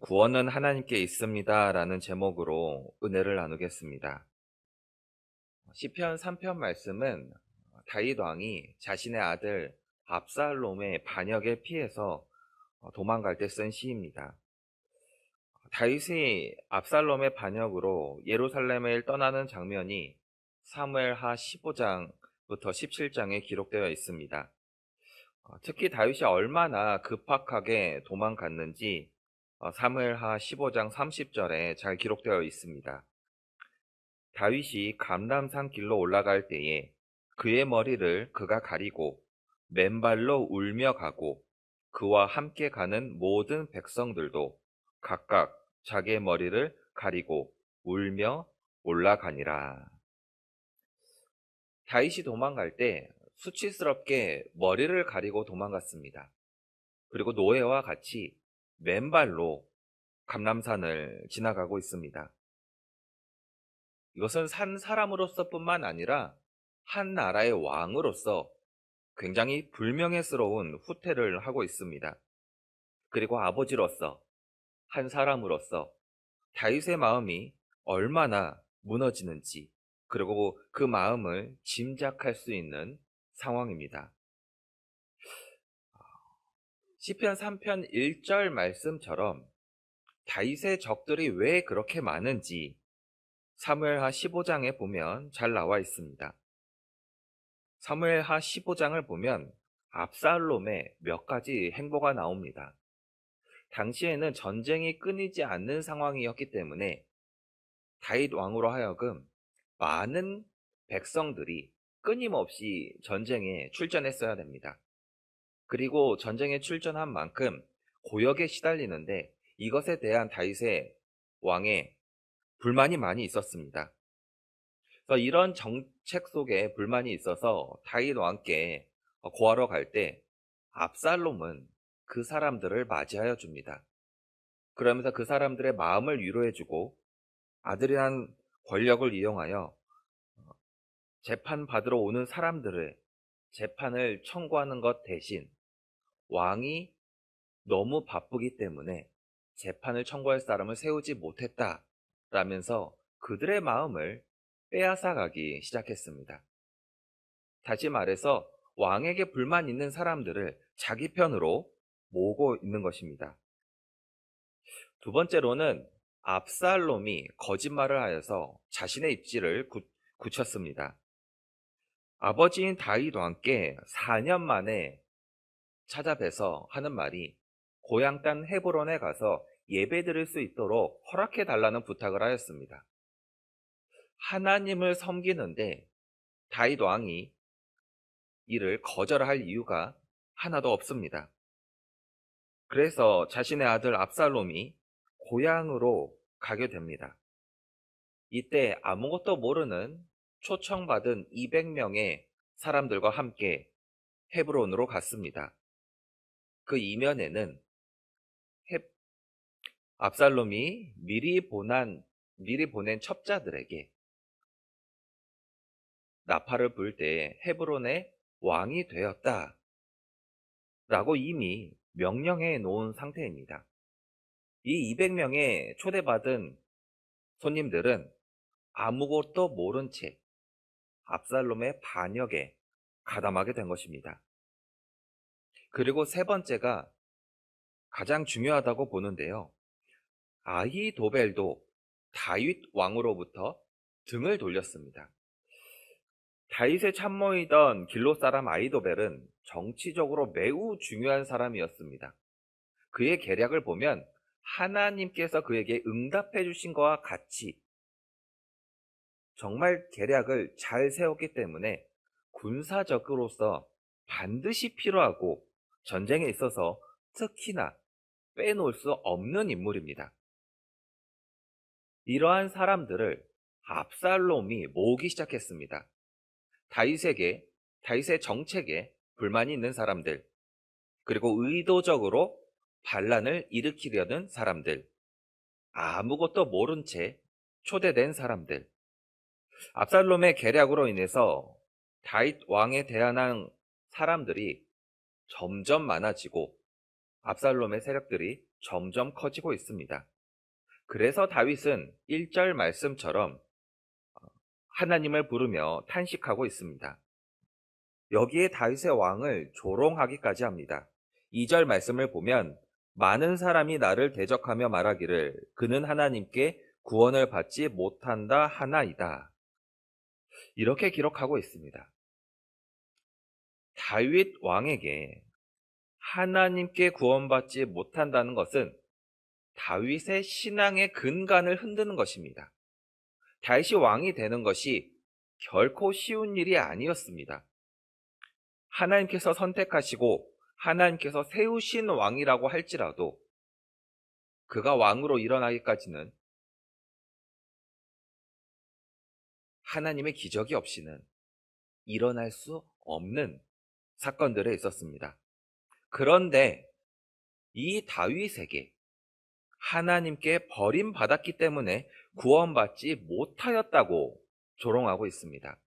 구원은 하나님께 있습니다. 라는 제목으로 은혜를 나누겠습니다. 시편 3편 말씀은 다윗 왕이 자신의 아들 압살롬의 반역에 피해서 도망갈 때 쓴 시입니다. 다윗이 압살롬의 반역으로 예루살렘을 떠나는 장면이 사무엘하 15장부터 17장에 기록되어 있습니다. 특히 다윗이 얼마나 급박하게 도망갔는지 사무엘하 15장 30절에 잘 기록되어 있습니다. 다윗이 감람산 길로 올라갈 때에 그의 머리를 그가 가리고 맨발로 울며 가고 그와 함께 가는 모든 백성들도 각각 자기의 머리를 가리고 울며 올라가니라. 다윗이 도망갈 때 수치스럽게 머리를 가리고 도망갔습니다. 그리고 노예와 같이 맨발로 감람산을 지나가고 있습니다. 이것은 산 사람으로서뿐만 아니라 한 나라의 왕으로서 굉장히 불명예스러운 후퇴를 하고 있습니다. 그리고 아버지로서 한 사람으로서 다윗의 마음이 얼마나 무너지는지 그리고 그 마음을 짐작할 수 있는 상황입니다. 시편 3편 1절 말씀처럼 다윗의 적들이 왜 그렇게 많은지 사무엘하 15장에 보면 잘 나와 있습니다. 사무엘하 15장을 보면 압살롬의 몇 가지 행보가 나옵니다. 당시에는 전쟁이 끊이지 않는 상황이었기 때문에 다윗 왕으로 하여금 많은 백성들이 끊임없이 전쟁에 출전했어야 됩니다. 그리고 전쟁에 출전한 만큼 고역에 시달리는데 이것에 대한 다윗의 왕의 불만이 많이 있었습니다. 그래서 이런 정책 속에 불만이 있어서 다윗 왕께 고하러 갈 때 압살롬은 그 사람들을 맞이하여 줍니다. 그러면서 그 사람들의 마음을 위로해주고 아들이란 권력을 이용하여 재판 받으러 오는 사람들의 재판을 청구하는 것 대신 왕이 너무 바쁘기 때문에 재판을 청구할 사람을 세우지 못했다 라면서 그들의 마음을 빼앗아가기 시작했습니다. 다시 말해서 왕에게 불만 있는 사람들을 자기 편으로 모으고 있는 것입니다. 두 번째로는 압살롬이 거짓말을 하여서 자신의 입지를 굳혔습니다. 아버지인 다윗 왕께 4년 만에 찾아뵈서 하는 말이 고향 땅 헤브론에 가서 예배 드릴 수 있도록 허락해 달라는 부탁을 하였습니다. 하나님을 섬기는데 다윗 왕이 이를 거절할 이유가 하나도 없습니다. 그래서 자신의 아들 압살롬이 고향으로 가게 됩니다. 이때 아무것도 모르는 초청받은 200명의 사람들과 함께 헤브론으로 갔습니다. 그 이면에는 헤, 압살롬이 미리 보난 미리 보낸 첩자들에게 나팔을 불때 헤브론의 왕이 되었다. 라고 이미 명령해 놓은 상태입니다. 이 200명의 초대받은 손님들은 아무것도 모른 채 압살롬의 반역에 가담하게 된 것입니다. 그리고 세 번째가 가장 중요하다고 보는데요. 아히도벨도 다윗 왕으로부터 등을 돌렸습니다. 다윗의 참모이던 길로 사람 아이도벨은 정치적으로 매우 중요한 사람이었습니다. 그의 계략을 보면 하나님께서 그에게 응답해 주신 것과 같이 정말 계략을 잘 세웠기 때문에 군사적으로서 반드시 필요하고 전쟁에 있어서 특히나 빼놓을 수 없는 인물입니다. 이러한 사람들을 압살롬이 모으기 시작했습니다. 다윗에게, 다윗의 정책에 불만이 있는 사람들, 그리고 의도적으로 반란을 일으키려는 사람들, 아무것도 모른 채 초대된 사람들, 압살롬의 계략으로 인해서 다윗 왕에 대한 사람들이 점점 많아지고 압살롬의 세력들이 점점 커지고 있습니다. 그래서 다윗은 1절 말씀처럼 어, 하나님을 부르며 탄식하고 있습니다. 여기에 다윗의 왕을 조롱하기까지 합니다. 2절 말씀을 보면 많은 사람이 나를 대적하며 말하기를 그는 하나님께 구원을 받지 못한다 하나이다. 이렇게 기록하고 있습니다. 다윗 왕에게 하나님께 구원받지 못한다는 것은 다윗의 신앙의 근간을 흔드는 것입니다. 다윗이 왕이 되는 것이 결코 쉬운 일이 아니었습니다. 하나님께서 선택하시고 하나님께서 세우신 왕이라고 할지라도 그가 왕으로 일어나기까지는 하나님의 기적이 없이는 일어날 수 없는 사건들에 있었습니다. 그런데 이 다윗에게 하나님께 버림받았기 때문에 구원받지 못하였다고 조롱하고 있습니다.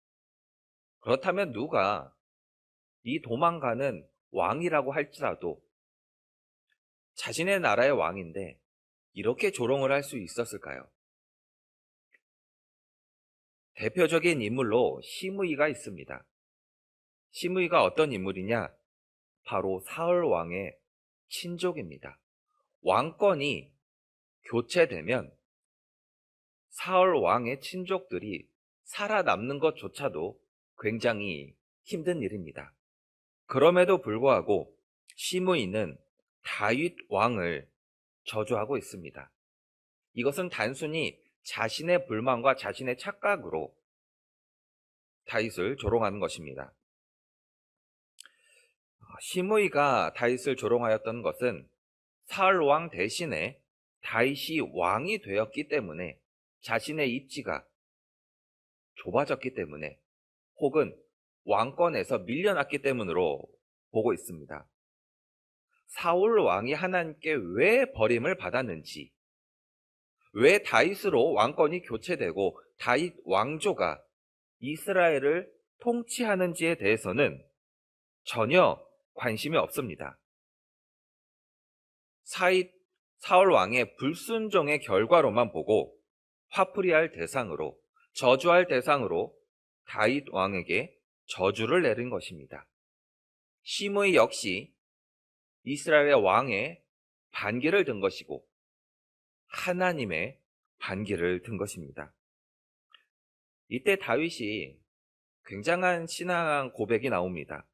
그렇다면 누가 이 도망가는 왕이라고 할지라도 자신의 나라의 왕인데 이렇게 조롱을 할 수 있었을까요? 대표적인 인물로 시므이가 있습니다. 시므이가 어떤 인물이냐? 바로 사울 왕의 친족입니다. 왕권이 교체되면 사울 왕의 친족들이 살아남는 것조차도 굉장히 힘든 일입니다. 그럼에도 불구하고 시므이는 다윗 왕을 저주하고 있습니다. 이것은 단순히 자신의 불만과 자신의 착각으로 다윗을 조롱하는 것입니다. 시므이가 다윗을 조롱하였던 것은 사울 왕 대신에 다윗이 왕이 되었기 때문에 자신의 입지가 좁아졌기 때문에 혹은 왕권에서 밀려났기 때문으로 보고 있습니다. 사울 왕이 하나님께 왜 버림을 받았는지, 왜 다윗으로 왕권이 교체되고 다윗 왕조가 이스라엘을 통치하는지에 대해서는 전혀 관심이 없습니다. 사윗 사울 왕의 불순종의 결과로만 보고 화풀이할 대상으로 저주할 대상으로 다윗 왕에게 저주를 내린 것입니다. 시므이 역시 이스라엘의 왕의 반기를 든 것이고 하나님의 반기를 든 것입니다. 이때 다윗이 굉장한 신앙 고백이 나옵니다.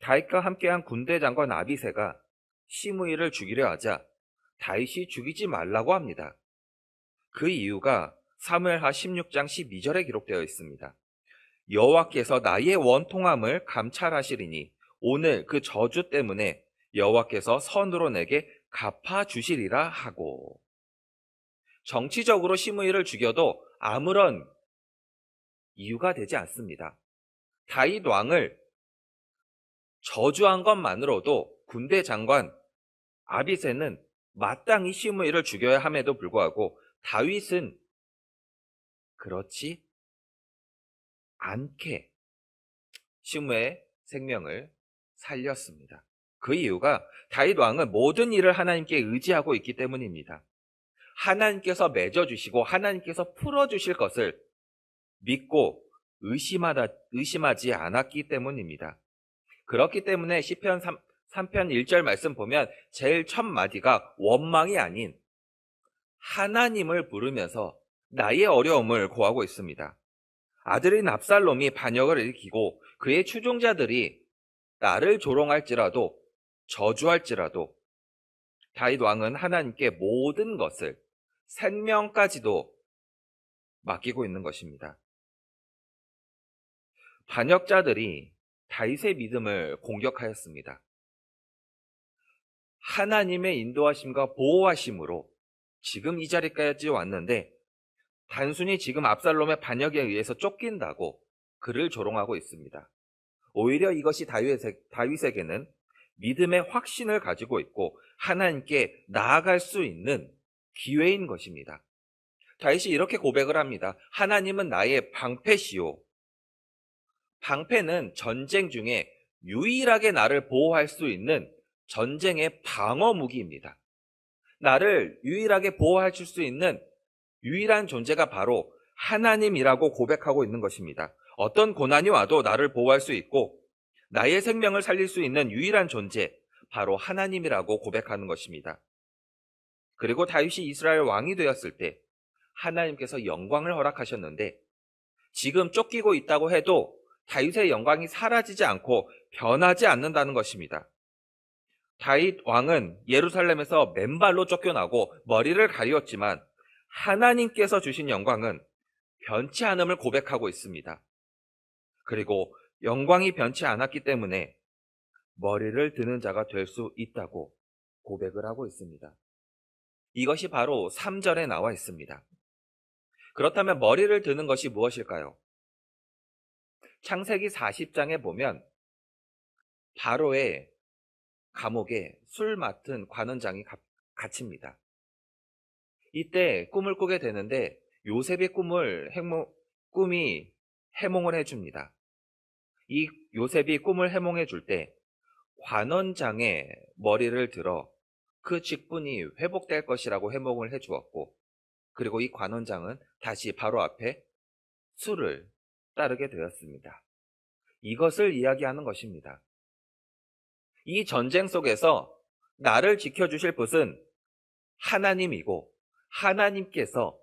다윗과 함께한 군대 장관 아비세가 시므이를 죽이려 하자 다윗이 죽이지 말라고 합니다. 그 이유가 사무엘하 16장 12절에 기록되어 있습니다. 여호와께서 나의 원통함을 감찰하시리니 오늘 그 저주 때문에 여호와께서 선으로 내게 갚아 주시리라 하고 정치적으로 시므이를 죽여도 아무런 이유가 되지 않습니다. 다윗 왕을 저주한 것만으로도 군대 장관 아비세는 마땅히 시므이를 죽여야 함에도 불구하고 다윗은 그렇지 않게 시므의 생명을 살렸습니다. 그 이유가 다윗 왕은 모든 일을 하나님께 의지하고 있기 때문입니다. 하나님께서 맺어주시고 하나님께서 풀어주실 것을 믿고 의심하다, 의심하지 않았기 때문입니다. 그렇기 때문에 시편 3, 3편 1절 말씀 보면 제일 첫 마디가 원망이 아닌 하나님을 부르면서 나의 어려움을 고하고 있습니다. 아들인 압살롬이 반역을 일으키고 그의 추종자들이 나를 조롱할지라도 저주할지라도 다윗 왕은 하나님께 모든 것을 생명까지도 맡기고 있는 것입니다. 반역자들이 다윗의 믿음을 공격하였습니다. 하나님의 인도하심과 보호하심으로 지금 이 자리까지 왔는데 단순히 지금 압살롬의 반역에 의해서 쫓긴다고 그를 조롱하고 있습니다. 오히려 이것이 다윗에 게, 는 믿음의 확신을 가지고 있고 하나님께 나아갈 수 있는 기회인 것입니다. 다윗이 이렇게 고백을 합니다. 하나님은 나의 방패시오. 방패는 전쟁 중에 유일하게 나를 보호할 수 있는 전쟁의 방어 무기입니다. 나를 유일하게 보호할 수 있는 유일한 존재가 바로 하나님이라고 고백하고 있는 것입니다. 어떤 고난이 와도 나를 보호할 수 있고 나의 생명을 살릴 수 있는 유일한 존재, 바로 하나님이라고 고백하는 것입니다. 그리고 다윗이 이스라엘 왕이 되었을 때 하나님께서 영광을 허락하셨는데 지금 쫓기고 있다고 해도 다윗의 영광이 사라지지 않고 변하지 않는다는 것입니다. 다윗 왕은 예루살렘에서 맨발로 쫓겨나고 머리를 가리웠지만 하나님께서 주신 영광은 변치 않음을 고백하고 있습니다. 그리고 영광이 변치 않았기 때문에 머리를 드는 자가 될 수 있다고 고백을 하고 있습니다. 이것이 바로 3절에 나와 있습니다. 그렇다면 머리를 드는 것이 무엇일까요? 창세기 40장에 보면 바로의 감옥에 술 맡은 관원장이 갇힙니다. 이때 꿈을 꾸게 되는데 요셉의 꿈을 해몽, 꿈이 해몽을 해줍니다. 이 요셉이 꿈을 해몽해 줄 때 관원장의 머리를 들어 그 직분이 회복될 것이라고 해몽을 해 주었고 그리고 이 관원장은 다시 바로 앞에 술을 따르게 되었습니다. 이것을 이야기하는 것입니다. 이 전쟁 속에서 나를 지켜주실 분은 하나님이고 하나님께서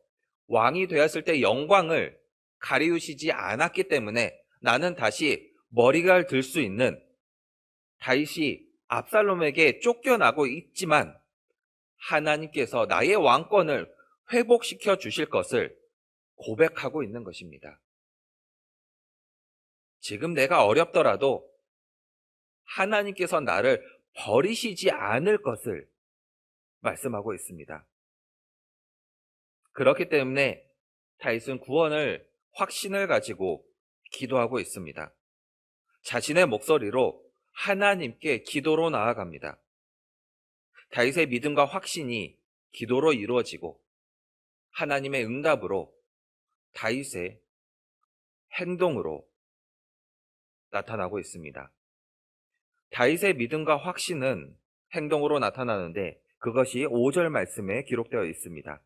왕이 되었을 때 영광을 가리우시지 않았기 때문에 나는 다시 머리가 들 수 있는 다윗이 압살롬에게 쫓겨나고 있지만 하나님께서 나의 왕권을 회복시켜 주실 것을 고백하고 있는 것입니다. 지금 내가 어렵더라도 하나님께서 나를 버리시지 않을 것을 말씀하고 있습니다. 그렇기 때문에 다윗은 구원을 확신을 가지고 기도하고 있습니다. 자신의 목소리로 하나님께 기도로 나아갑니다. 다윗의 믿음과 확신이 기도로 이루어지고 하나님의 응답으로 다윗의 행동으로 나타나고 있습니다. 다윗의 믿음과 확신은 행동으로 나타나는데 그것이 5절 말씀에 기록되어 있습니다.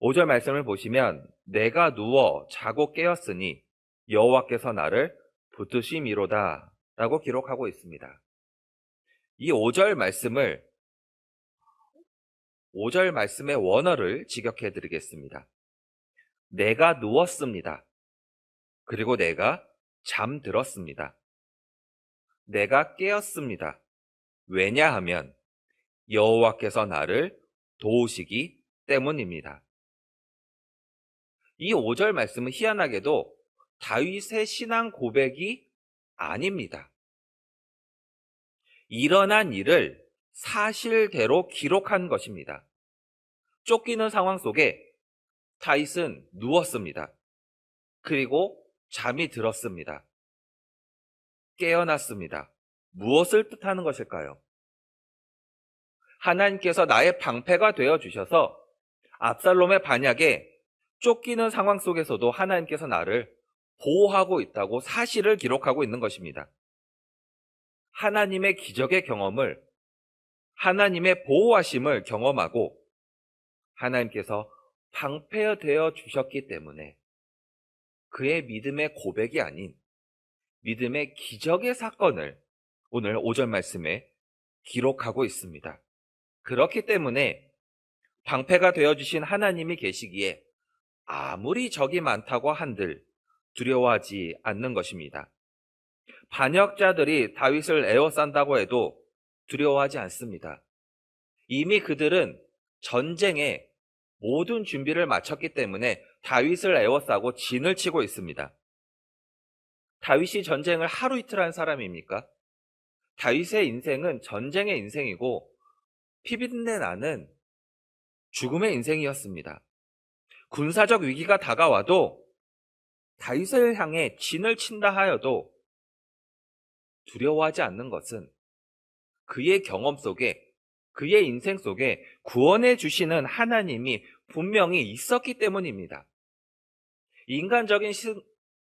5절 말씀을 보시면 내가 누워 자고 깨었으니 여호와께서 나를 붙으심이로다 라고 기록하고 있습니다. 이 5절 말씀을 5절 말씀의 원어를 직역해 드리겠습니다. 내가 누웠습니다. 그리고 내가 잠들었습니다. 내가 깨었습니다. 왜냐하면 여호와께서 나를 도우시기 때문입니다. 이 5절 말씀은 희한하게도 다윗의 신앙 고백이 아닙니다. 일어난 일을 사실대로 기록한 것입니다. 쫓기는 상황 속에 다윗은 누웠습니다. 그리고 잠이 들었습니다. 깨어났습니다. 무엇을 뜻하는 것일까요? 하나님께서 나의 방패가 되어 주셔서 압살롬의 반역에 쫓기는 상황 속에서도 하나님께서 나를 보호하고 있다고 사실을 기록하고 있는 것입니다. 하나님의 기적의 경험을 하나님의 보호하심을 경험하고 하나님께서 방패되어 주셨기 때문에 그의 믿음의 고백이 아닌 믿음의 기적의 사건을 오늘 5절 말씀에 기록하고 있습니다. 그렇기 때문에 방패가 되어주신 하나님이 계시기에 아무리 적이 많다고 한들 두려워하지 않는 것입니다. 반역자들이 다윗을 에워싼다고 해도 두려워하지 않습니다. 이미 그들은 전쟁에 모든 준비를 마쳤기 때문에 다윗을 에워싸고 진을 치고 있습니다. 다윗이 전쟁을 하루 이틀 한 사람입니까? 다윗의 인생은 전쟁의 인생이고 피비린내 나는 죽음의 인생이었습니다. 군사적 위기가 다가와도 다윗을 향해 진을 친다 하여도 두려워하지 않는 것은 그의 경험 속에 그의 인생 속에 구원해 주시는 하나님이 분명히 있었기 때문입니다. 인간적인 시,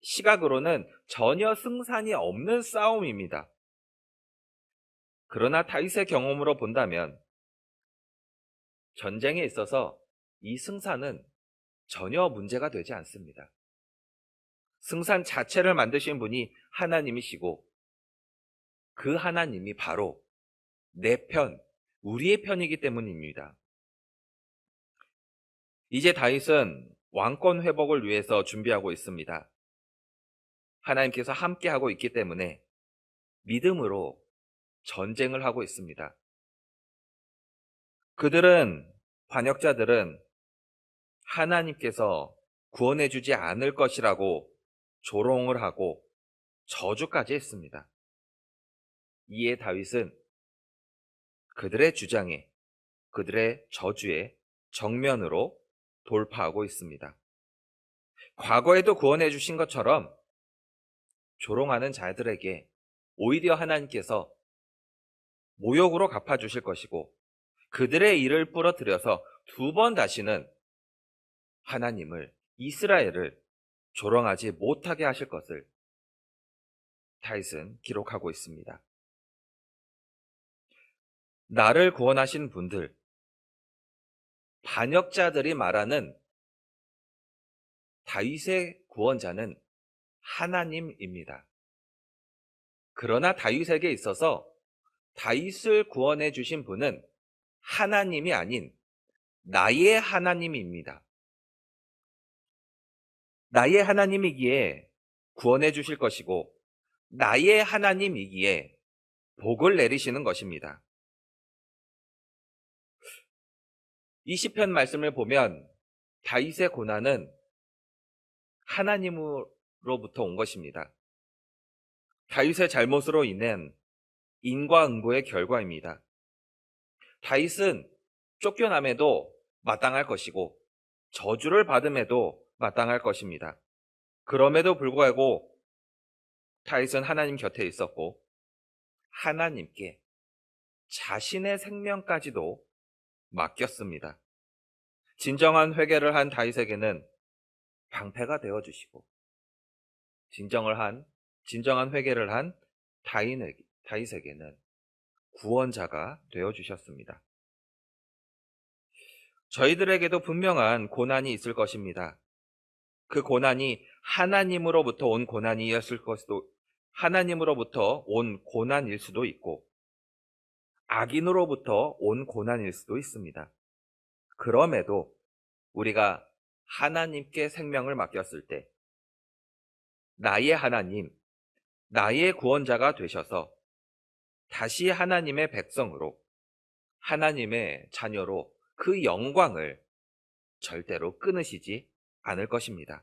시각으로는 전혀 승산이 없는 싸움입니다. 그러나 다윗의 경험으로 본다면 전쟁에 있어서 이 승산은 전혀 문제가 되지 않습니다. 승산 자체를 만드신 분이 하나님이시고 그 하나님이 바로 내 편, 우리의 편이기 때문입니다. 이제 다윗은 왕권 회복을 위해서 준비하고 있습니다. 하나님께서 함께하고 있기 때문에 믿음으로 전쟁을 하고 있습니다. 그들은, 반역자들은 하나님께서 구원해주지 않을 것이라고 조롱을 하고 저주까지 했습니다. 이에 다윗은 그들의 주장에, 그들의 저주에 정면으로 돌파하고 있습니다. 과거에도 구원해 주신 것처럼 조롱하는 자들에게 오히려 하나님께서 모욕으로 갚아주실 것이고 그들의 일을 부러뜨려서 두 번 다시는 하나님을, 이스라엘을 조롱하지 못하게 하실 것을 다윗은 기록하고 있습니다. 나를 구원하신 분들, 반역자들이 말하는 다윗의 구원자는 하나님입니다. 그러나 다윗에게 있어서 다윗을 구원해 주신 분은 하나님이 아닌 나의 하나님입니다. 나의 하나님이기에 구원해 주실 것이고 나의 하나님이기에 복을 내리시는 것입니다. 이 시편 말씀을 보면 다윗의 고난은 하나님으로부터 온 것입니다. 다윗의 잘못으로 인한 인과응보의 결과입니다. 다윗은 쫓겨남에도 마땅할 것이고 저주를 받음에도 마땅할 것입니다. 그럼에도 불구하고 다윗은 하나님 곁에 있었고 하나님께 자신의 생명까지도 맡겼습니다. 진정한 회개를 한 다윗에게는 방패가 되어 주시고 진정을 한 진정한 회개를 한 다윗에게, 다윗에게는 구원자가 되어 주셨습니다. 저희들에게도 분명한 고난이 있을 것입니다. 그 고난이 하나님으로부터 온 고난이었을 것도 하나님으로부터 온 고난일 수도 있고 악인으로부터 온 고난일 수도 있습니다. 그럼에도 우리가 하나님께 생명을 맡겼을 때 나의 하나님, 나의 구원자가 되셔서 다시 하나님의 백성으로 하나님의 자녀로 그 영광을 절대로 끊으시지 않을 것입니다.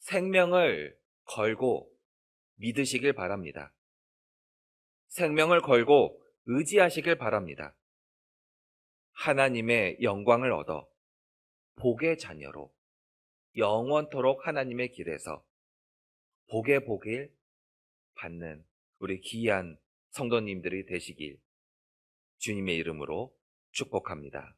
생명을 걸고 믿으시길 바랍니다. 생명을 걸고 의지하시길 바랍니다. 하나님의 영광을 얻어 복의 자녀로 영원토록 하나님의 길에서 복의 복을 받는 우리 귀한 성도님들이 되시길 주님의 이름으로 축복합니다.